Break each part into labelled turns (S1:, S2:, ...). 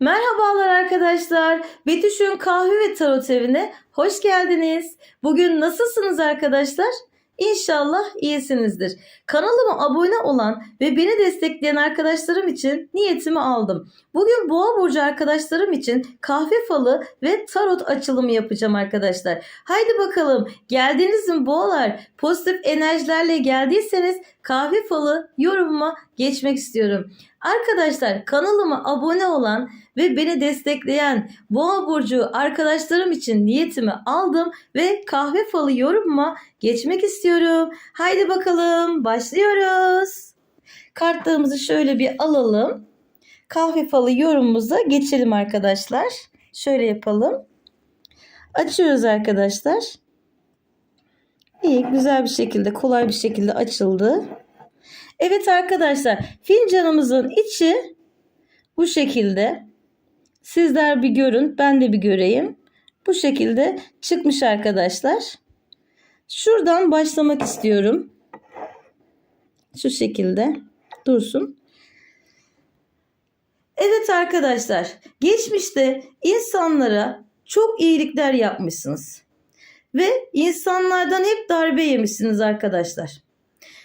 S1: Merhabalar arkadaşlar. Betüş'ün kahve ve tarot evine hoş geldiniz. Bugün nasılsınız arkadaşlar? İnşallah iyisinizdir. Kanalıma abone olan ve beni destekleyen arkadaşlarım için niyetimi aldım. Bugün Boğa burcu arkadaşlarım için kahve falı ve tarot açılımı yapacağım arkadaşlar. Haydi bakalım geldiniz mi boğalar? Pozitif enerjilerle geldiyseniz kahve falı yorumuma geçmek istiyorum. Arkadaşlar kanalıma abone olan ve beni destekleyen Boğa burcu arkadaşlarım için niyetimi aldım ve kahve falı yorumuma geçmek istiyorum. Haydi bakalım başlıyoruz. Kartlarımızı şöyle bir alalım. Kahve falı yorumumuza geçelim arkadaşlar. Şöyle yapalım. Açıyoruz arkadaşlar. İyi güzel bir şekilde kolay bir şekilde açıldı. Evet arkadaşlar fincanımızın içi bu şekilde. Sizler bir görün ben de bir göreyim. Bu şekilde çıkmış arkadaşlar. Şuradan başlamak istiyorum. Şu şekilde dursun. Evet arkadaşlar geçmişte insanlara çok iyilikler yapmışsınız. Ve insanlardan hep darbe yemişsiniz arkadaşlar.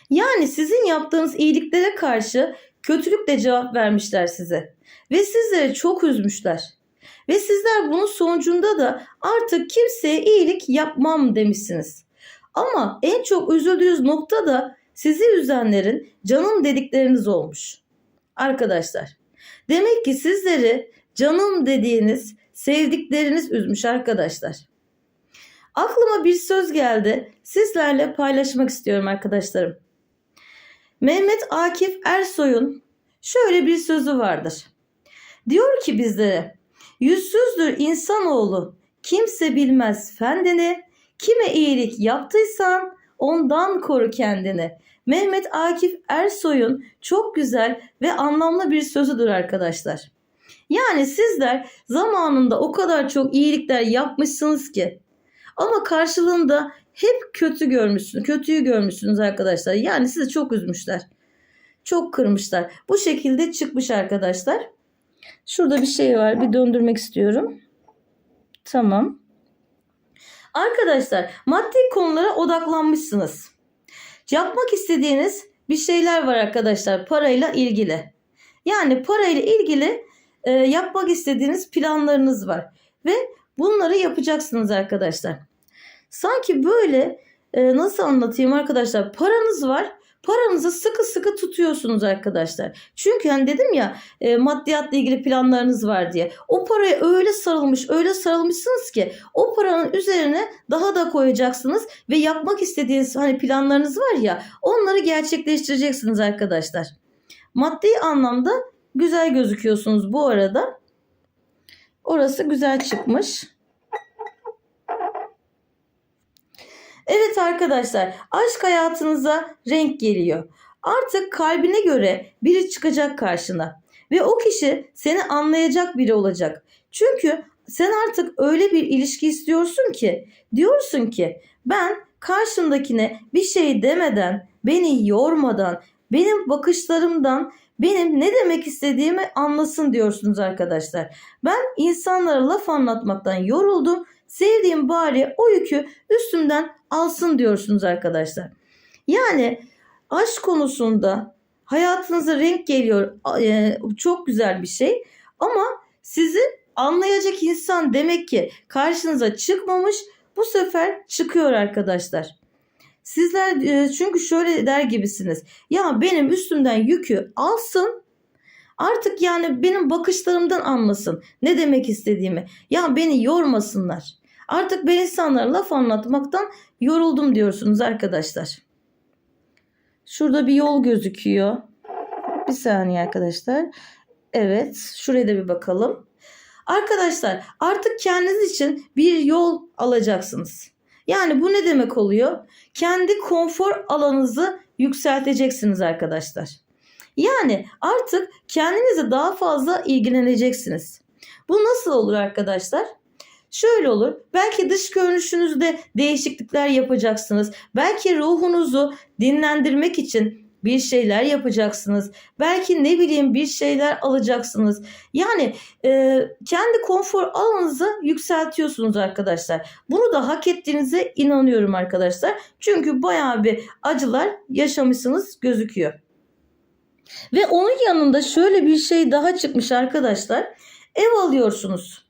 S1: Yani sizin yaptığınız iyiliklere karşı kötülükle cevap vermişler size. Ve sizleri çok üzmüşler. Ve sizler bunun sonucunda da artık kimseye iyilik yapmam demişsiniz. Ama en çok üzüldüğünüz nokta da sizi üzenlerin canım dedikleriniz olmuş. Arkadaşlar demek ki sizleri canım dediğiniz sevdikleriniz üzmüş arkadaşlar. Aklıma bir söz geldi. Sizlerle paylaşmak istiyorum arkadaşlarım. Mehmet Akif Ersoy'un şöyle bir sözü vardır. Diyor ki bizlere, yüzsüzdür insanoğlu, kimse bilmez fendini, kime iyilik yaptıysan ondan koru kendini. Mehmet Akif Ersoy'un çok güzel ve anlamlı bir sözüdür arkadaşlar. Yani sizler zamanında o kadar çok iyilikler yapmışsınız ki ama karşılığında hep kötü görmüşsünüz. Kötüyü görmüşsünüz arkadaşlar. Yani sizi çok üzmüşler. Çok kırmışlar. Bu şekilde çıkmış arkadaşlar. Şurada bir şey var. Bir döndürmek istiyorum. Tamam. Arkadaşlar maddi konulara odaklanmışsınız. Yapmak istediğiniz bir şeyler var arkadaşlar parayla ilgili. Yani parayla ilgili e, yapmak istediğiniz planlarınız var. Ve bunları yapacaksınız arkadaşlar. Sanki böyle e, nasıl anlatayım arkadaşlar paranız var paranızı sıkı sıkı tutuyorsunuz arkadaşlar. Çünkü hani dedim ya e, maddiyatla ilgili planlarınız var diye. O paraya öyle sarılmış öyle sarılmışsınız ki o paranın üzerine daha da koyacaksınız ve yapmak istediğiniz hani planlarınız var ya onları gerçekleştireceksiniz arkadaşlar. Maddi anlamda güzel gözüküyorsunuz bu arada. Orası güzel çıkmış. Evet arkadaşlar aşk hayatınıza renk geliyor. Artık kalbine göre biri çıkacak karşına ve o kişi seni anlayacak biri olacak. Çünkü sen artık öyle bir ilişki istiyorsun ki diyorsun ki ben karşımdakine bir şey demeden, beni yormadan, benim bakışlarımdan benim ne demek istediğimi anlasın diyorsunuz arkadaşlar. Ben insanlara laf anlatmaktan yoruldum. Sevdiğim bari o yükü üstümden alsın diyorsunuz arkadaşlar. Yani aşk konusunda hayatınıza renk geliyor. E, çok güzel bir şey. Ama sizi anlayacak insan demek ki karşınıza çıkmamış. Bu sefer çıkıyor arkadaşlar. Sizler e, çünkü şöyle der gibisiniz. Ya benim üstümden yükü alsın. Artık yani benim bakışlarımdan anlasın ne demek istediğimi. Ya beni yormasınlar. Artık ben insanlara laf anlatmaktan yoruldum diyorsunuz arkadaşlar. Şurada bir yol gözüküyor. Bir saniye arkadaşlar. Evet şuraya da bir bakalım. Arkadaşlar artık kendiniz için bir yol alacaksınız. Yani bu ne demek oluyor? Kendi konfor alanınızı yükselteceksiniz arkadaşlar. Yani artık kendinize daha fazla ilgileneceksiniz. Bu nasıl olur arkadaşlar? Şöyle olur. Belki dış görünüşünüzde değişiklikler yapacaksınız. Belki ruhunuzu dinlendirmek için bir şeyler yapacaksınız. Belki ne bileyim bir şeyler alacaksınız. Yani e, kendi konfor alanınızı yükseltiyorsunuz arkadaşlar. Bunu da hak ettiğinize inanıyorum arkadaşlar. Çünkü bayağı bir acılar yaşamışsınız gözüküyor. Ve onun yanında şöyle bir şey daha çıkmış arkadaşlar. Ev alıyorsunuz.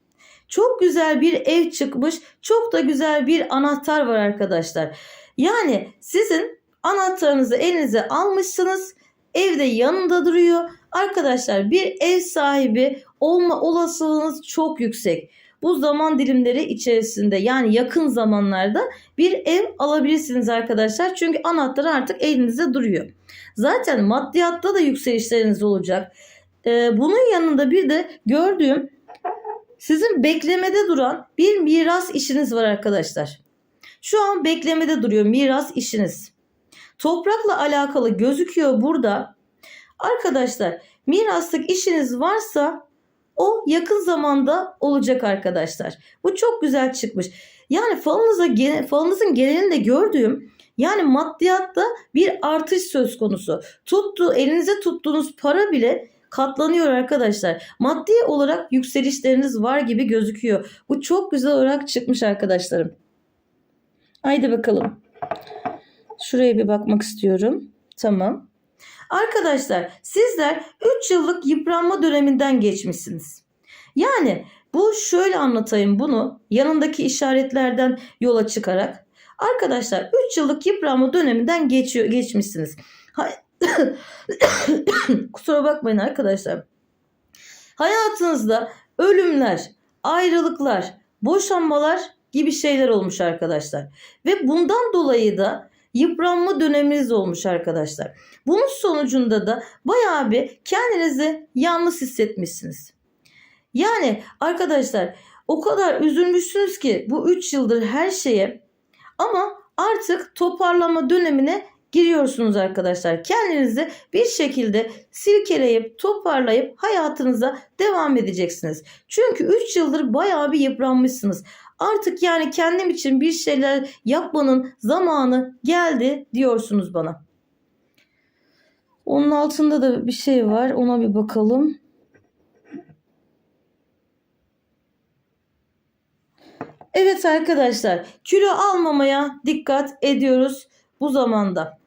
S1: Çok güzel bir ev çıkmış. Çok da güzel bir anahtar var arkadaşlar. Yani sizin anahtarınızı elinize almışsınız. Evde yanında duruyor. Arkadaşlar bir ev sahibi olma olasılığınız çok yüksek. Bu zaman dilimleri içerisinde yani yakın zamanlarda bir ev alabilirsiniz arkadaşlar. Çünkü anahtar artık elinizde duruyor. Zaten maddiyatta da yükselişleriniz olacak. Ee, bunun yanında bir de gördüğüm sizin beklemede duran bir miras işiniz var arkadaşlar. Şu an beklemede duruyor miras işiniz. Toprakla alakalı gözüküyor burada. Arkadaşlar miraslık işiniz varsa o yakın zamanda olacak arkadaşlar. Bu çok güzel çıkmış. Yani falınıza, falınızın genelinde gördüğüm yani maddiyatta bir artış söz konusu. Tuttu, elinize tuttuğunuz para bile katlanıyor arkadaşlar. Maddi olarak yükselişleriniz var gibi gözüküyor. Bu çok güzel olarak çıkmış arkadaşlarım. Haydi bakalım. Şuraya bir bakmak istiyorum. Tamam. Arkadaşlar sizler 3 yıllık yıpranma döneminden geçmişsiniz. Yani bu şöyle anlatayım bunu yanındaki işaretlerden yola çıkarak. Arkadaşlar 3 yıllık yıpranma döneminden geçiyor, geçmişsiniz. Kusura bakmayın arkadaşlar. Hayatınızda ölümler, ayrılıklar, boşanmalar gibi şeyler olmuş arkadaşlar. Ve bundan dolayı da yıpranma döneminiz olmuş arkadaşlar. Bunun sonucunda da bayağı bir kendinizi yalnız hissetmişsiniz. Yani arkadaşlar o kadar üzülmüşsünüz ki bu 3 yıldır her şeye ama artık toparlama dönemine giriyorsunuz arkadaşlar. Kendinizi bir şekilde silkeleyip toparlayıp hayatınıza devam edeceksiniz. Çünkü 3 yıldır bayağı bir yıpranmışsınız. Artık yani kendim için bir şeyler yapmanın zamanı geldi diyorsunuz bana. Onun altında da bir şey var. Ona bir bakalım. Evet arkadaşlar, kilo almamaya dikkat ediyoruz bu zamanda.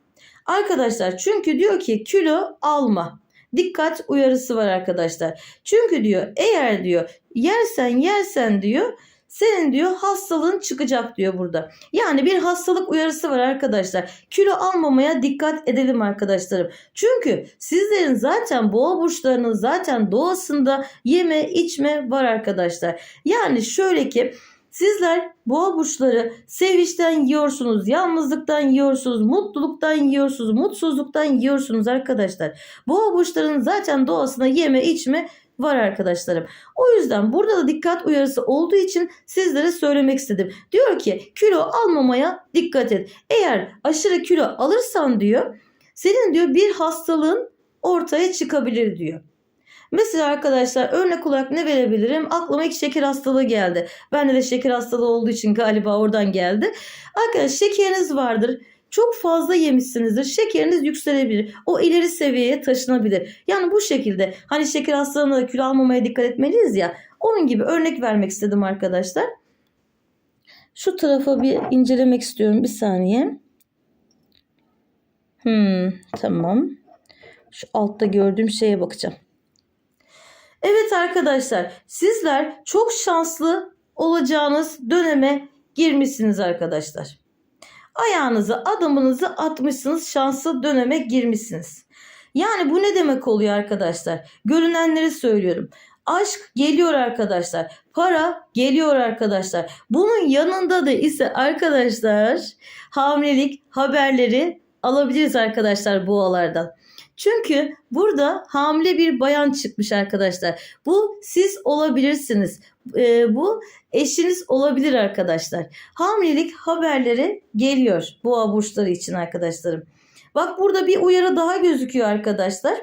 S1: Arkadaşlar çünkü diyor ki kilo alma. Dikkat uyarısı var arkadaşlar. Çünkü diyor eğer diyor yersen yersen diyor senin diyor hastalığın çıkacak diyor burada. Yani bir hastalık uyarısı var arkadaşlar. Kilo almamaya dikkat edelim arkadaşlarım. Çünkü sizlerin zaten boğa burçlarının zaten doğasında yeme içme var arkadaşlar. Yani şöyle ki Sizler boğa burçları sevinçten yiyorsunuz, yalnızlıktan yiyorsunuz, mutluluktan yiyorsunuz, mutsuzluktan yiyorsunuz arkadaşlar. Boğa burçlarının zaten doğasına yeme içme var arkadaşlarım. O yüzden burada da dikkat uyarısı olduğu için sizlere söylemek istedim. Diyor ki kilo almamaya dikkat et. Eğer aşırı kilo alırsan diyor senin diyor bir hastalığın ortaya çıkabilir diyor. Mesela arkadaşlar örnek olarak ne verebilirim? Aklıma ilk şeker hastalığı geldi. Bende de şeker hastalığı olduğu için galiba oradan geldi. Arkadaşlar şekeriniz vardır. Çok fazla yemişsinizdir. Şekeriniz yükselebilir. O ileri seviyeye taşınabilir. Yani bu şekilde hani şeker hastalığına kilo almamaya dikkat etmeliyiz ya. Onun gibi örnek vermek istedim arkadaşlar. Şu tarafa bir incelemek istiyorum. Bir saniye. Hmm, tamam. Şu altta gördüğüm şeye bakacağım. Evet arkadaşlar sizler çok şanslı olacağınız döneme girmişsiniz arkadaşlar. Ayağınızı adımınızı atmışsınız şanslı döneme girmişsiniz. Yani bu ne demek oluyor arkadaşlar? Görünenleri söylüyorum. Aşk geliyor arkadaşlar. Para geliyor arkadaşlar. Bunun yanında da ise arkadaşlar hamilelik haberleri alabiliriz arkadaşlar boğalardan. Çünkü burada hamile bir bayan çıkmış arkadaşlar. Bu siz olabilirsiniz. Ee, bu eşiniz olabilir arkadaşlar. Hamilelik haberleri geliyor boğa burçları için arkadaşlarım. Bak burada bir uyarı daha gözüküyor arkadaşlar.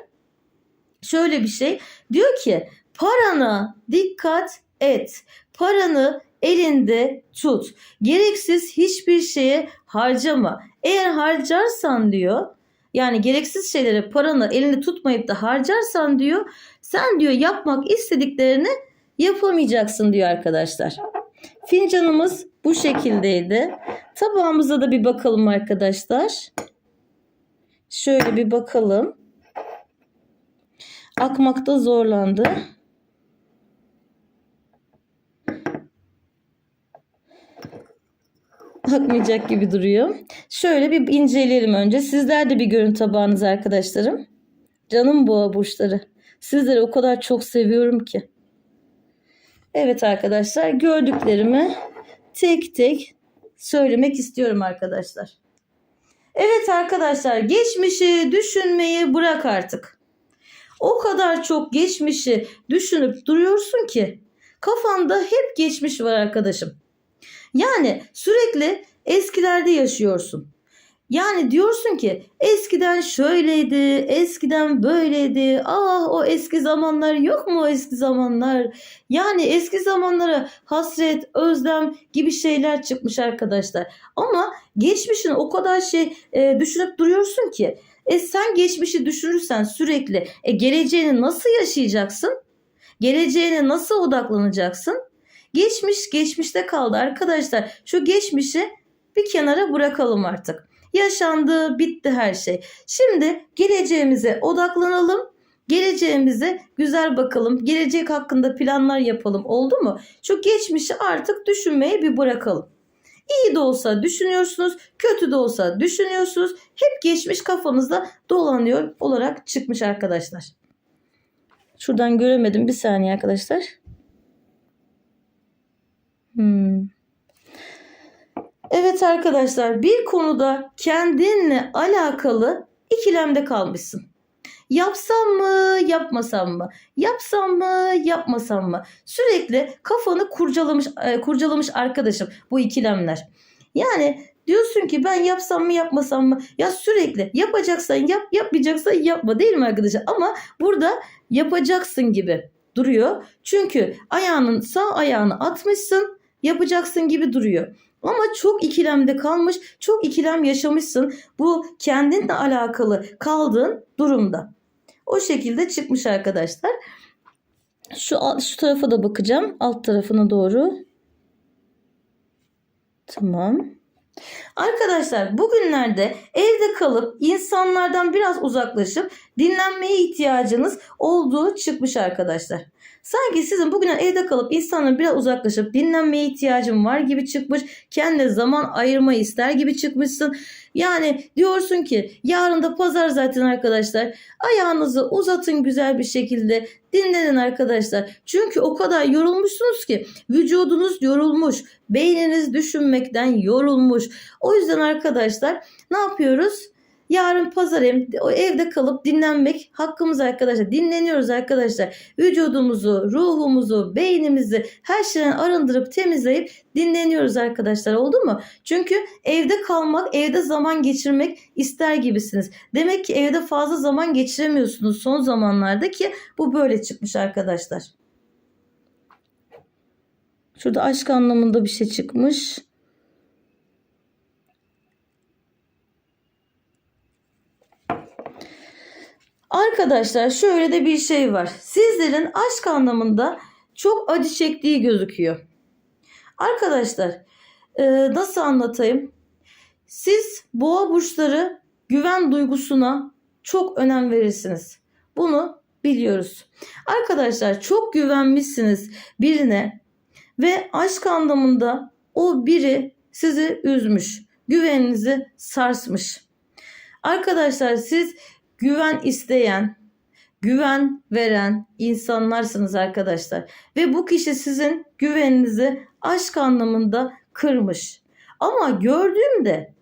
S1: Şöyle bir şey. Diyor ki parana dikkat et. Paranı elinde tut. Gereksiz hiçbir şeye harcama. Eğer harcarsan diyor yani gereksiz şeylere paranı elinde tutmayıp da harcarsan diyor sen diyor yapmak istediklerini yapamayacaksın diyor arkadaşlar. Fincanımız bu şekildeydi. Tabağımıza da bir bakalım arkadaşlar. Şöyle bir bakalım. Akmakta zorlandı. Akmayacak gibi duruyor. Şöyle bir inceleyelim önce. Sizler de bir görün tabağınızı arkadaşlarım. Canım boğa burçları. Sizleri o kadar çok seviyorum ki. Evet arkadaşlar gördüklerimi tek tek söylemek istiyorum arkadaşlar. Evet arkadaşlar geçmişi düşünmeyi bırak artık. O kadar çok geçmişi düşünüp duruyorsun ki kafanda hep geçmiş var arkadaşım. Yani sürekli eskilerde yaşıyorsun. Yani diyorsun ki eskiden şöyleydi, eskiden böyleydi. Ah o eski zamanlar yok mu o eski zamanlar? Yani eski zamanlara hasret, özlem gibi şeyler çıkmış arkadaşlar. Ama geçmişin o kadar şey e, düşünüp duruyorsun ki. E sen geçmişi düşünürsen sürekli e, geleceğini nasıl yaşayacaksın? Geleceğine nasıl odaklanacaksın? Geçmiş geçmişte kaldı arkadaşlar. Şu geçmişi bir kenara bırakalım artık. Yaşandı, bitti her şey. Şimdi geleceğimize odaklanalım. Geleceğimize güzel bakalım. Gelecek hakkında planlar yapalım. Oldu mu? Şu geçmişi artık düşünmeye bir bırakalım. İyi de olsa düşünüyorsunuz, kötü de olsa düşünüyorsunuz. Hep geçmiş kafanızda dolanıyor olarak çıkmış arkadaşlar. Şuradan göremedim bir saniye arkadaşlar. Hmm. Evet arkadaşlar bir konuda kendinle alakalı ikilemde kalmışsın. Yapsam mı, yapmasam mı? Yapsam mı, yapmasam mı? Sürekli kafanı kurcalamış e, kurcalamış arkadaşım bu ikilemler. Yani diyorsun ki ben yapsam mı, yapmasam mı? Ya sürekli yapacaksan yap, yapmayacaksan yapma değil mi arkadaşlar? Ama burada yapacaksın gibi duruyor. Çünkü ayağının sağ ayağını atmışsın, yapacaksın gibi duruyor. Ama çok ikilemde kalmış, çok ikilem yaşamışsın bu kendinle alakalı kaldığın durumda. O şekilde çıkmış arkadaşlar. Şu şu tarafa da bakacağım. Alt tarafına doğru. Tamam. Arkadaşlar bugünlerde evde kalıp insanlardan biraz uzaklaşıp dinlenmeye ihtiyacınız olduğu çıkmış arkadaşlar. Sanki sizin bugünden evde kalıp insanlardan biraz uzaklaşıp dinlenmeye ihtiyacım var gibi çıkmış. Kendine zaman ayırmayı ister gibi çıkmışsın. Yani diyorsun ki yarın da pazar zaten arkadaşlar. Ayağınızı uzatın güzel bir şekilde. Dinlenin arkadaşlar. Çünkü o kadar yorulmuşsunuz ki vücudunuz yorulmuş. Beyniniz düşünmekten yorulmuş. O yüzden arkadaşlar ne yapıyoruz? Yarın pazar o evde kalıp dinlenmek hakkımız arkadaşlar. Dinleniyoruz arkadaşlar. Vücudumuzu, ruhumuzu, beynimizi her şeyden arındırıp temizleyip dinleniyoruz arkadaşlar. Oldu mu? Çünkü evde kalmak, evde zaman geçirmek ister gibisiniz. Demek ki evde fazla zaman geçiremiyorsunuz son zamanlarda ki bu böyle çıkmış arkadaşlar. Şurada aşk anlamında bir şey çıkmış. Arkadaşlar şöyle de bir şey var. Sizlerin aşk anlamında çok acı çektiği gözüküyor. Arkadaşlar e, nasıl anlatayım? Siz boğa burçları güven duygusuna çok önem verirsiniz. Bunu biliyoruz. Arkadaşlar çok güvenmişsiniz birine ve aşk anlamında o biri sizi üzmüş. Güveninizi sarsmış. Arkadaşlar siz güven isteyen, güven veren insanlarsınız arkadaşlar. Ve bu kişi sizin güveninizi aşk anlamında kırmış. Ama gördüğümde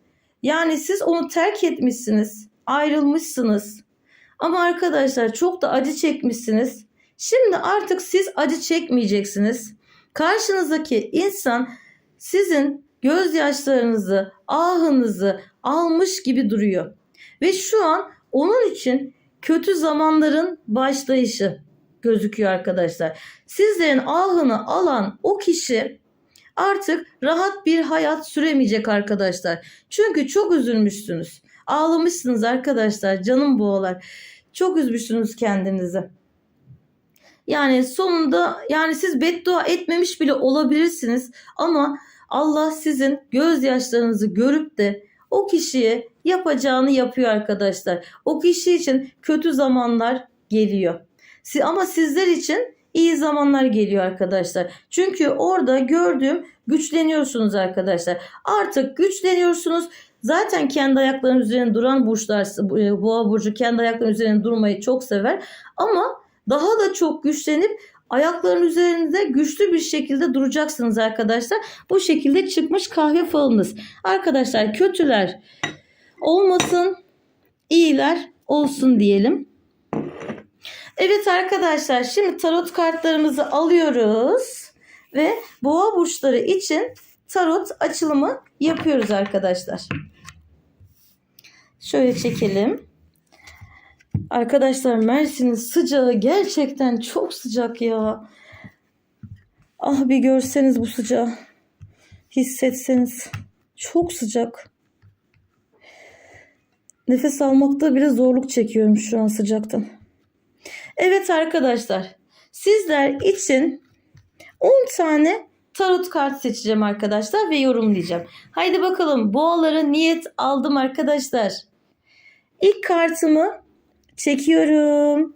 S1: yani siz onu terk etmişsiniz, ayrılmışsınız. Ama arkadaşlar çok da acı çekmişsiniz. Şimdi artık siz acı çekmeyeceksiniz. Karşınızdaki insan sizin gözyaşlarınızı, ahınızı almış gibi duruyor. Ve şu an onun için kötü zamanların başlayışı gözüküyor arkadaşlar. Sizlerin ahını alan o kişi artık rahat bir hayat süremeyecek arkadaşlar. Çünkü çok üzülmüşsünüz. Ağlamışsınız arkadaşlar. Canım boğalar. Çok üzmüşsünüz kendinizi. Yani sonunda yani siz beddua etmemiş bile olabilirsiniz ama Allah sizin gözyaşlarınızı görüp de o kişiye yapacağını yapıyor arkadaşlar. O kişi için kötü zamanlar geliyor. Ama sizler için iyi zamanlar geliyor arkadaşlar. Çünkü orada gördüğüm güçleniyorsunuz arkadaşlar. Artık güçleniyorsunuz. Zaten kendi ayaklarının üzerine duran burçlar, bu- boğa burcu kendi ayaklarının üzerine durmayı çok sever. Ama daha da çok güçlenip ayakların üzerinde güçlü bir şekilde duracaksınız arkadaşlar. Bu şekilde çıkmış kahve falınız. Arkadaşlar kötüler olmasın, iyiler olsun diyelim. Evet arkadaşlar şimdi tarot kartlarımızı alıyoruz ve boğa burçları için tarot açılımı yapıyoruz arkadaşlar. Şöyle çekelim. Arkadaşlar Mersin'in sıcağı gerçekten çok sıcak ya. Ah bir görseniz bu sıcağı. Hissetseniz. Çok sıcak. Nefes almakta bile zorluk çekiyorum şu an sıcaktan. Evet arkadaşlar. Sizler için 10 tane tarot kart seçeceğim arkadaşlar ve yorumlayacağım. Haydi bakalım boğalara niyet aldım arkadaşlar. İlk kartımı çekiyorum.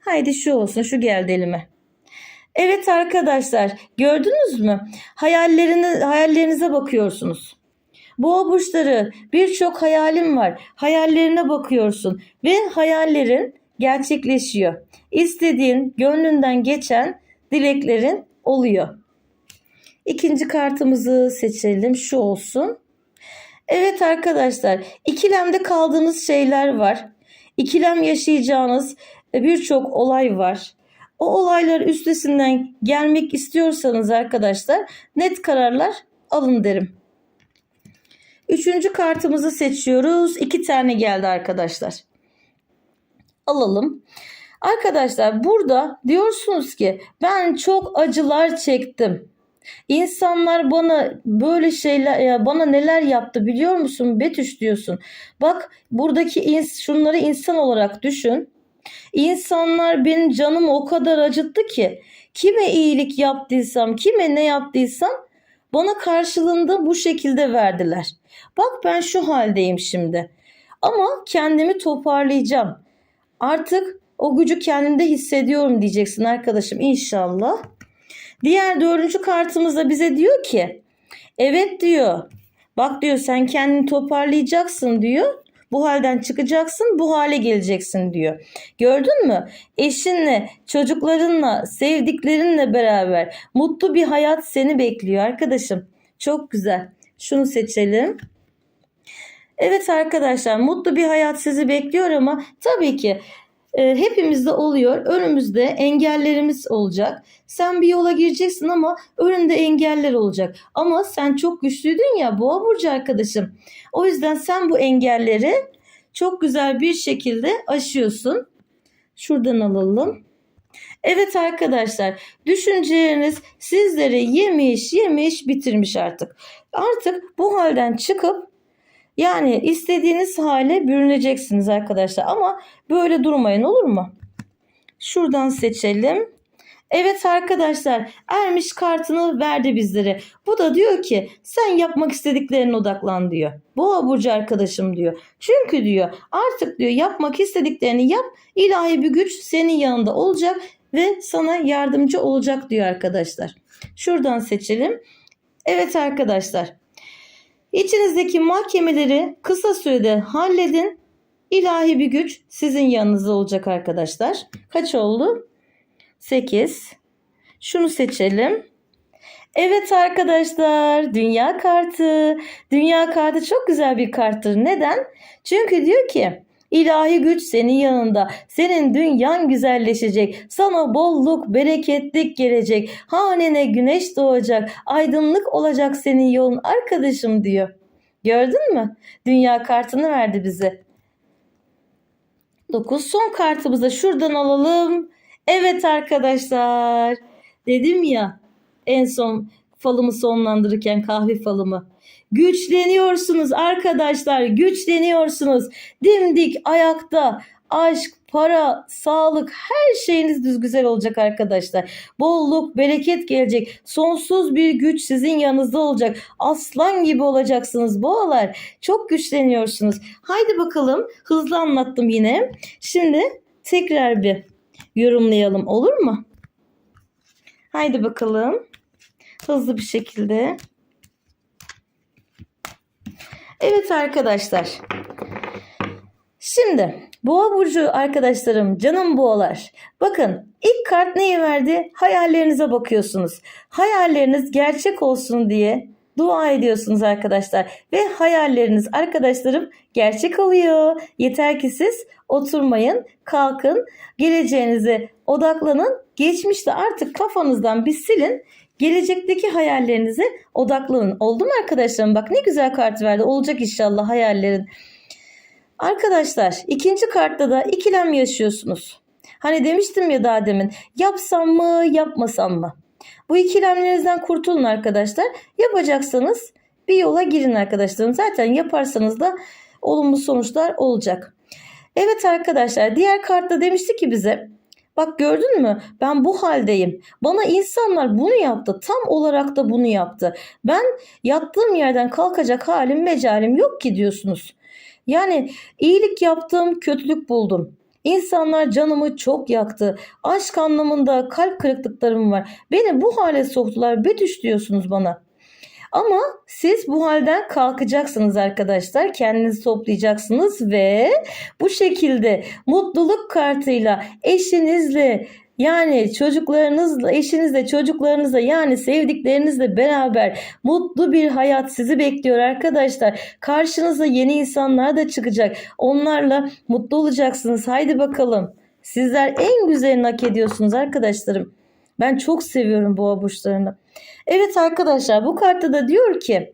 S1: Haydi şu olsun şu geldi elime. Evet arkadaşlar gördünüz mü? Hayallerini, hayallerinize bakıyorsunuz. Boğa burçları birçok hayalim var. Hayallerine bakıyorsun ve hayallerin gerçekleşiyor. İstediğin, gönlünden geçen dileklerin oluyor. İkinci kartımızı seçelim. Şu olsun. Evet arkadaşlar, ikilemde kaldığınız şeyler var. İkilem yaşayacağınız birçok olay var. O olaylar üstesinden gelmek istiyorsanız arkadaşlar net kararlar alın derim. Üçüncü kartımızı seçiyoruz. İki tane geldi arkadaşlar. Alalım. Arkadaşlar burada diyorsunuz ki ben çok acılar çektim. İnsanlar bana böyle şeyler ya bana neler yaptı biliyor musun Betüş diyorsun. Bak buradaki ins şunları insan olarak düşün. İnsanlar benim canımı o kadar acıttı ki kime iyilik yaptıysam, kime ne yaptıysam bana karşılığında bu şekilde verdiler. Bak ben şu haldeyim şimdi. Ama kendimi toparlayacağım. Artık o gücü kendimde hissediyorum diyeceksin arkadaşım inşallah. Diğer dördüncü kartımızda bize diyor ki evet diyor bak diyor sen kendini toparlayacaksın diyor. Bu halden çıkacaksın bu hale geleceksin diyor. Gördün mü? Eşinle, çocuklarınla, sevdiklerinle beraber mutlu bir hayat seni bekliyor arkadaşım. Çok güzel. Şunu seçelim. Evet arkadaşlar mutlu bir hayat sizi bekliyor ama tabii ki e, hepimizde oluyor. Önümüzde engellerimiz olacak. Sen bir yola gireceksin ama önünde engeller olacak. Ama sen çok güçlüydün ya Boğa burcu arkadaşım. O yüzden sen bu engelleri çok güzel bir şekilde aşıyorsun. Şuradan alalım. Evet arkadaşlar düşünceleriniz sizleri yemiş yemiş bitirmiş artık. Artık bu halden çıkıp yani istediğiniz hale bürüneceksiniz arkadaşlar ama böyle durmayın olur mu? Şuradan seçelim. Evet arkadaşlar ermiş kartını verdi bizlere. Bu da diyor ki sen yapmak istediklerine odaklan diyor. Boğa burcu arkadaşım diyor. Çünkü diyor artık diyor yapmak istediklerini yap. ilahi bir güç senin yanında olacak ve sana yardımcı olacak diyor arkadaşlar. Şuradan seçelim. Evet arkadaşlar İçinizdeki mahkemeleri kısa sürede halledin. İlahi bir güç sizin yanınızda olacak arkadaşlar. Kaç oldu? 8. Şunu seçelim. Evet arkadaşlar dünya kartı. Dünya kartı çok güzel bir karttır. Neden? Çünkü diyor ki ilahi güç senin yanında. Senin dünyan güzelleşecek. Sana bolluk, bereketlik gelecek. Hanene güneş doğacak. Aydınlık olacak senin yolun arkadaşım diyor. Gördün mü? Dünya kartını verdi bize. 9 son kartımızı da şuradan alalım. Evet arkadaşlar. Dedim ya en son falımı sonlandırırken kahve falımı. Güçleniyorsunuz arkadaşlar, güçleniyorsunuz. Dimdik ayakta aşk, para, sağlık her şeyiniz düz güzel olacak arkadaşlar. Bolluk, bereket gelecek. Sonsuz bir güç sizin yanınızda olacak. Aslan gibi olacaksınız boğalar. Çok güçleniyorsunuz. Haydi bakalım hızlı anlattım yine. Şimdi tekrar bir yorumlayalım olur mu? Haydi bakalım. Hızlı bir şekilde. Evet arkadaşlar. Şimdi Boğa burcu arkadaşlarım, canım boğalar. Bakın ilk kart neyi verdi? Hayallerinize bakıyorsunuz. Hayalleriniz gerçek olsun diye dua ediyorsunuz arkadaşlar. Ve hayalleriniz arkadaşlarım gerçek oluyor. Yeter ki siz oturmayın, kalkın, geleceğinize odaklanın. Geçmişte artık kafanızdan bir silin. Gelecekteki hayallerinize odaklanın. Oldu mu arkadaşlarım? Bak ne güzel kart verdi. Olacak inşallah hayallerin. Arkadaşlar ikinci kartta da ikilem yaşıyorsunuz. Hani demiştim ya daha demin yapsam mı yapmasam mı? Bu ikilemlerinizden kurtulun arkadaşlar. Yapacaksanız bir yola girin arkadaşlarım. Zaten yaparsanız da olumlu sonuçlar olacak. Evet arkadaşlar diğer kartta demişti ki bize Bak gördün mü? Ben bu haldeyim. Bana insanlar bunu yaptı. Tam olarak da bunu yaptı. Ben yattığım yerden kalkacak halim mecalim yok ki diyorsunuz. Yani iyilik yaptım, kötülük buldum. İnsanlar canımı çok yaktı. Aşk anlamında kalp kırıklıklarım var. Beni bu hale soktular. Betüş diyorsunuz bana. Ama siz bu halden kalkacaksınız arkadaşlar. Kendinizi toplayacaksınız ve bu şekilde mutluluk kartıyla eşinizle yani çocuklarınızla, eşinizle, çocuklarınızla yani sevdiklerinizle beraber mutlu bir hayat sizi bekliyor arkadaşlar. Karşınıza yeni insanlar da çıkacak. Onlarla mutlu olacaksınız. Haydi bakalım. Sizler en güzelini hak ediyorsunuz arkadaşlarım. Ben çok seviyorum boğa burçlarını. Evet arkadaşlar bu kartta da diyor ki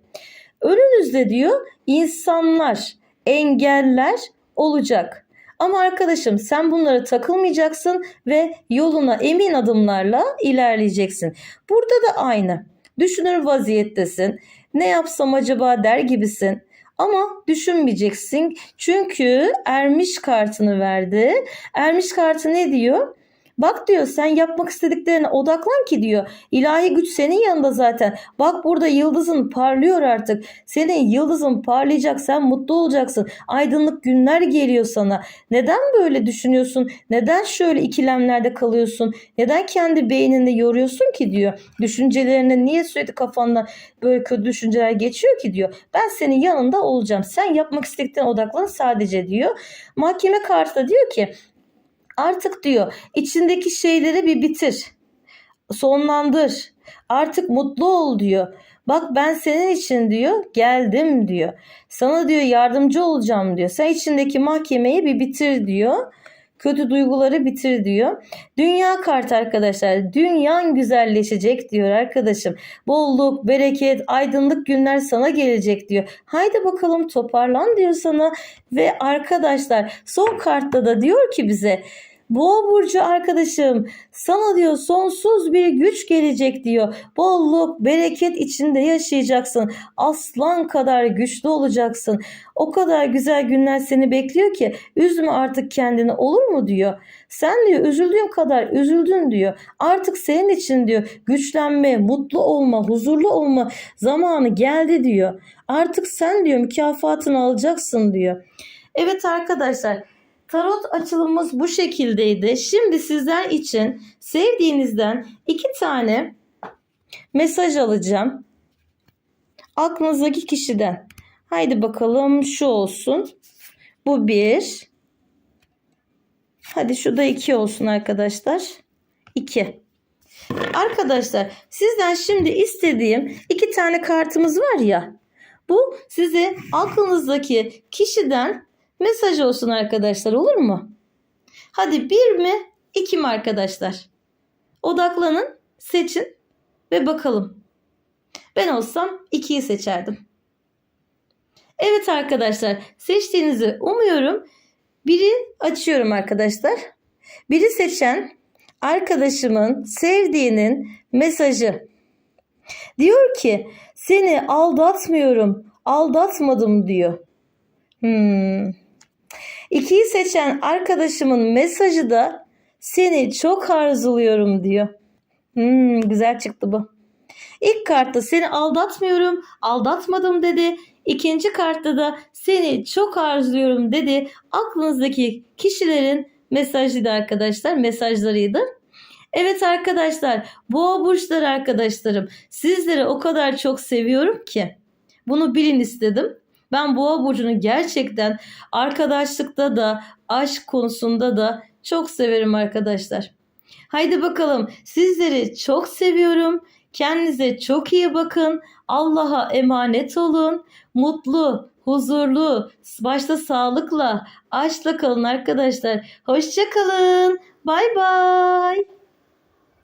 S1: önünüzde diyor insanlar, engeller olacak. Ama arkadaşım sen bunlara takılmayacaksın ve yoluna emin adımlarla ilerleyeceksin. Burada da aynı. Düşünür vaziyettesin. Ne yapsam acaba der gibisin. Ama düşünmeyeceksin. Çünkü ermiş kartını verdi. Ermiş kartı ne diyor? Bak diyor sen yapmak istediklerine odaklan ki diyor. İlahi güç senin yanında zaten. Bak burada yıldızın parlıyor artık. Senin yıldızın parlayacak sen mutlu olacaksın. Aydınlık günler geliyor sana. Neden böyle düşünüyorsun? Neden şöyle ikilemlerde kalıyorsun? Neden kendi beyninde yoruyorsun ki diyor. Düşüncelerine niye sürekli kafandan böyle kötü düşünceler geçiyor ki diyor. Ben senin yanında olacağım. Sen yapmak istediklerine odaklan sadece diyor. Mahkeme kartı diyor ki Artık diyor içindeki şeyleri bir bitir. Sonlandır. Artık mutlu ol diyor. Bak ben senin için diyor geldim diyor. Sana diyor yardımcı olacağım diyor. Sen içindeki mahkemeyi bir bitir diyor. Kötü duyguları bitir diyor. Dünya kart arkadaşlar. Dünyan güzelleşecek diyor arkadaşım. Bolluk, bereket, aydınlık günler sana gelecek diyor. Haydi bakalım toparlan diyor sana. Ve arkadaşlar son kartta da diyor ki bize Boğa burcu arkadaşım sana diyor sonsuz bir güç gelecek diyor. Bolluk, bereket içinde yaşayacaksın. Aslan kadar güçlü olacaksın. O kadar güzel günler seni bekliyor ki üzme artık kendini olur mu diyor. Sen diyor üzüldüğün kadar üzüldün diyor. Artık senin için diyor güçlenme, mutlu olma, huzurlu olma zamanı geldi diyor. Artık sen diyor mükafatını alacaksın diyor. Evet arkadaşlar Tarot açılımımız bu şekildeydi. Şimdi sizler için sevdiğinizden iki tane mesaj alacağım. Aklınızdaki kişiden. Haydi bakalım şu olsun. Bu bir. Hadi şu da iki olsun arkadaşlar. İki. Arkadaşlar sizden şimdi istediğim iki tane kartımız var ya. Bu size aklınızdaki kişiden mesaj olsun arkadaşlar olur mu? Hadi bir mi iki mi arkadaşlar? Odaklanın seçin ve bakalım. Ben olsam ikiyi seçerdim. Evet arkadaşlar seçtiğinizi umuyorum. Biri açıyorum arkadaşlar. Biri seçen arkadaşımın sevdiğinin mesajı. Diyor ki seni aldatmıyorum, aldatmadım diyor. Hmm. İkiyi seçen arkadaşımın mesajı da seni çok arzuluyorum diyor. Hmm, güzel çıktı bu. İlk kartta seni aldatmıyorum, aldatmadım dedi. İkinci kartta da seni çok arzuluyorum dedi. Aklınızdaki kişilerin mesajıydı arkadaşlar, mesajlarıydı. Evet arkadaşlar, boğa burçları arkadaşlarım. Sizleri o kadar çok seviyorum ki. Bunu bilin istedim. Ben boğa burcunu gerçekten arkadaşlıkta da, aşk konusunda da çok severim arkadaşlar. Haydi bakalım sizleri çok seviyorum. Kendinize çok iyi bakın. Allah'a emanet olun. Mutlu, huzurlu, başta sağlıkla, aşkla kalın arkadaşlar. Hoşça kalın. Bay bay.